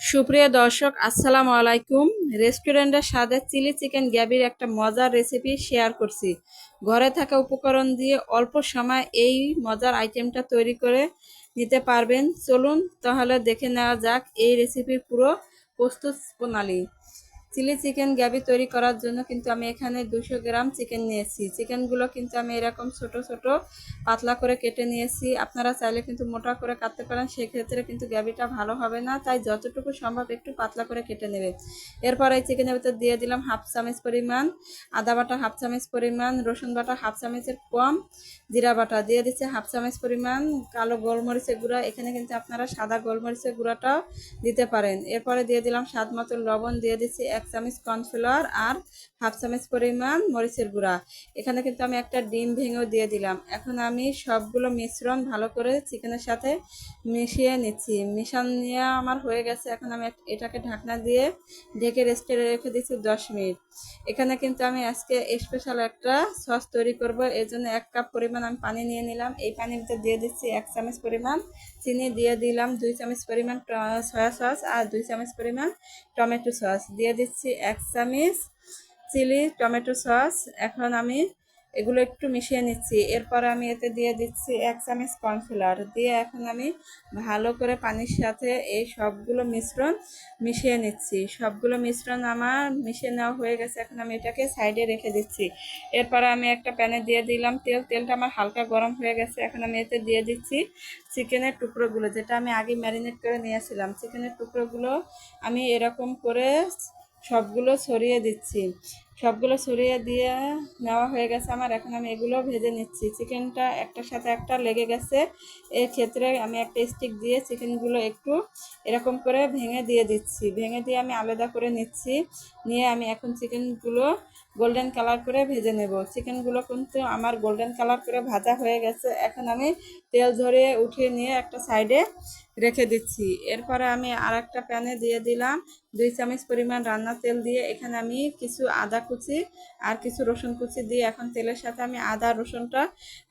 সুপ্রিয় দর্শক, আসসালামু আলাইকুম। রেস্টুরেন্টের স্বাদে চিলি চিকেন গ্যাবির একটা মজার রেসিপি শেয়ার করছি। ঘরে থাকা উপকরণ দিয়ে অল্প সময় এই মজার আইটেমটা তৈরি করে নিতে পারবেন। চলুন তাহলে দেখে নেওয়া যাক এই রেসিপির পুরো প্রস্তুত প্রণালী। চিলি চিকেন গ্যাবি তৈরি করার জন্য কিন্তু আমি এখানে দুশো গ্রাম চিকেন নিয়েছি। চিকেনগুলো কিন্তু আমি এরকম ছোট ছোট পাতলা করে কেটে নিয়েছি। আপনারা চাইলে কিন্তু মোটা করে কাটতে পারেন, সেক্ষেত্রে কিন্তু গ্যাবিটা ভালো হবে না। তাই যতটুকু সম্ভব একটু পাতলা করে কেটে নেবে। এরপর এই চিকেনের ভিতর দিয়ে দিলাম হাফ চামচ পরিমাণ আদা বাটা, হাফ চামচ পরিমাণ রসুন বাটা, হাফ চামচের কম জিরা বাটা। দিয়ে দিচ্ছে হাফ চামচ পরিমাণ কালো গোলমরিচের গুঁড়া। এখানে কিন্তু আপনারা সাদা গোলমরিচের গুঁড়াটাও দিতে পারেন। এরপরে দিয়ে দিলাম স্বাদ মতো লবণ। দিয়ে দিচ্ছি এক চামচ কর্নফ্লাওয়ার আর হাফ চামচ পরিমাণ মরিচের গুঁড়া। এখানে কিন্তু আমি একটা ডিম ভেঙেও দিয়ে দিলাম। এখন আমি সবগুলো মিশ্রণ ভালো করে চিকেনের সাথে মিশিয়ে নিচ্ছি। মিশান নিয়ে আমার হয়ে গেছে। এখন আমি এটাকে ঢাকনা দিয়ে ঢেকে রেস্টে রেখে দিচ্ছি দশ মিনিট। এখানে কিন্তু আমি আজকে স্পেশাল একটা সস তৈরি করব। এর জন্য এক কাপ পরিমাণ আমি পানি নিয়ে নিলাম। এই পানির ভিতরে দিয়ে দিচ্ছি এক চামচ পরিমাণ চিনি। দিয়ে দিলাম দুই চামচ পরিমাণ সয়া সস আর দুই চামচ পরিমাণ টমেটো সস দিয়ে দিচ্ছি এক চামচ চিলি টমেটো সস। এখন আমি এগুলো একটু মিশিয়ে নিচ্ছি। এরপর আমি এতে দিয়ে দিচ্ছি এক চামচ কর্নফ্লাওয়ার। দিয়ে এখন আমি ভালো করে পানির সাথে এই সবগুলো মিশ্রণ মিশিয়ে নিচ্ছি। সবগুলো মিশ্রণ আমার মিশিয়ে নেওয়া হয়ে গেছে। এখন আমি এটাকে সাইডে রেখে দিচ্ছি। এরপরে আমি একটা প্যানে দিয়ে দিলাম। তেল, তেলটা আমার হালকা গরম হয়ে গেছে। এখন আমি এতে দিয়ে দিচ্ছি চিকেনের টুকরোগুলো, যেটা আমি আগে ম্যারিনেট করে নিয়েছিলাম। চিকেনের টুকরোগুলো আমি এরকম করে সবগুলো ছড়িয়ে দিচ্ছি। সবগুলো ছড়িয়ে দিয়ে নেওয়া হয়ে গেছে আমার। এখন আমি এগুলো ভেজে নিচ্ছি। চিকেনটা একটার সাথে একটা লেগে গেছে। এই ক্ষেত্রে আমি একটা স্টিক দিয়ে চিকেনগুলো একটু এরকম করে ভেঙে দিয়ে দিচ্ছি। ভেঙে দিয়ে আমি আলাদা করে নিচ্ছি। নিয়ে আমি এখন চিকেনগুলো গোল্ডেন কালার করে ভেজে নেব। চিকেনগুলো কিন্তু আমার গোল্ডেন কালার করে ভাজা হয়ে গেছে। এখন আমি তেল ঝরিয়ে উঠিয়ে নিয়ে একটা সাইডে রেখে দিচ্ছি। এরপরে আমি আর একটা প্যানে দিয়ে দিলাম। দুই চামচ পরিমাণ রান্নার তেল দিয়ে এখানে আমি কিছু আদা কুচি আর কিছু রসুন কুচি দিয়ে এখন তেলের সাথে আমি আদা রসুনটা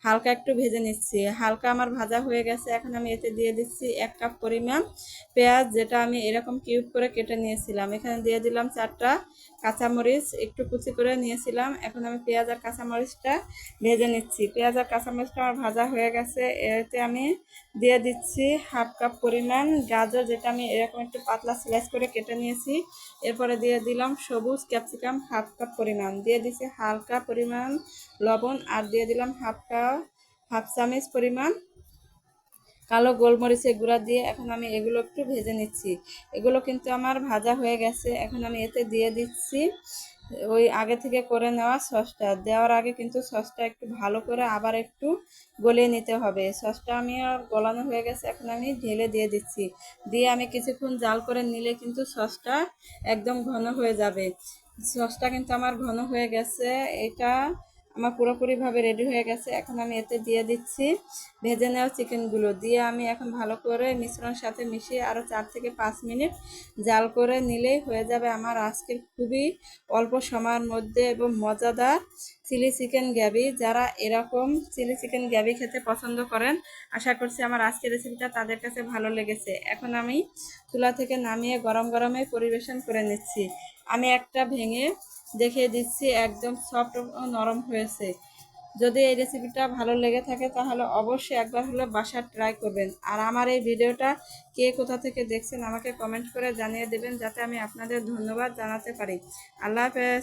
হালকা একটু ভেজে নিচ্ছি। হালকা আমার ভাজা হয়ে গেছে, এখন আমি এতে দিয়ে দিচ্ছি এক কাপ পরিমাণ পেঁয়াজ, যেটা আমি এরকম কিউব করে কেটে নিয়েছিলাম। এখানে দিয়ে দিলাম চারটা কাঁচামরিচ, একটু কুচি করে নিয়েছিলাম। এখন আমি পেঁয়াজ আর কাঁচামরিচটা ভেজে নিচ্ছি। পেঁয়াজ আর কাঁচামরিচটা আমার ভাজা হয়ে গেছে। এতে আমি দিয়ে দিচ্ছি হাফ কাপ পরিমাণ গাজর, যেটা আমি এরকম একটু পাতলা স্লাইস করে কেটে নিয়েছি। এরপরে দিয়ে দিলাম সবুজ ক্যাপসিকাম হাফ কাপ পরিমাণ। দিয়ে দিচ্ছি হালকা পরিমাণ লবণ আর দিয়ে দিলাম হাফ কাপ, হাফ চামচ পরিমাণ কালো গোলমরিচের গুঁড়া দিয়ে এখন আমি এগুলো একটু ভেজে নিচ্ছি। এগুলো কিন্তু আমার ভাজা হয়ে গেছে, এখন আমি এতে দিয়ে দিচ্ছি ওই আগে থেকে করে নেওয়া সসটা। দেওয়ার আগে কিন্তু সসটা একটু ভালো করে আবার একটু গলিয়ে নিতে হবে। সসটা আমি আর গলানো হয়ে গেছে, এখন আমি ঢেলে দিয়ে দিচ্ছি। দিয়ে আমি কিছুক্ষণ জাল করে নিলে কিন্তু সসটা একদম ঘন হয়ে যাবে। সসটা কিন্তু আমার ঘন হয়ে গেছে। এটা আমার পুরোপুরিভাবে রেডি হয়ে গেছে। এখন আমি এতে দিয়ে দিচ্ছি ভেজে নেওয়া চিকেনগুলো। দিয়ে আমি এখন ভালো করে মিশ্রণের সাথে মিশিয়ে আরও চার থেকে পাঁচ মিনিট জাল করে নিলেই হয়ে যাবে আমার আজকের খুবই অল্প সময়ের মধ্যে এবং মজাদার চিলি চিকেন গ্যাবি যারা এরকম চিলি চিকেন গ্যাবি খেতে পছন্দ করেন, আশা করছি আমার আজকের রেসিপিটা তাদের কাছে ভালো লেগেছে। এখন আমি চুলা থেকে নামিয়ে গরম গরমে পরিবেশন করে নিচ্ছি। আমি একটা ভেঙে দেখিয়ে দিচ্ছি, একদম সফট ও নরম হয়েছে। যদি এই রেসিপিটা ভালো লেগে থাকে, তাহলে অবশ্যই একবার হলে বাসার ট্রাই করবেন। আর আমার এই ভিডিওটা কে কোথা থেকে দেখছেন, আমাকে কমেন্ট করে জানিয়ে দেবেন, যাতে আমি আপনাদের ধন্যবাদ জানাতে পারি। আল্লাহ হাফেজ।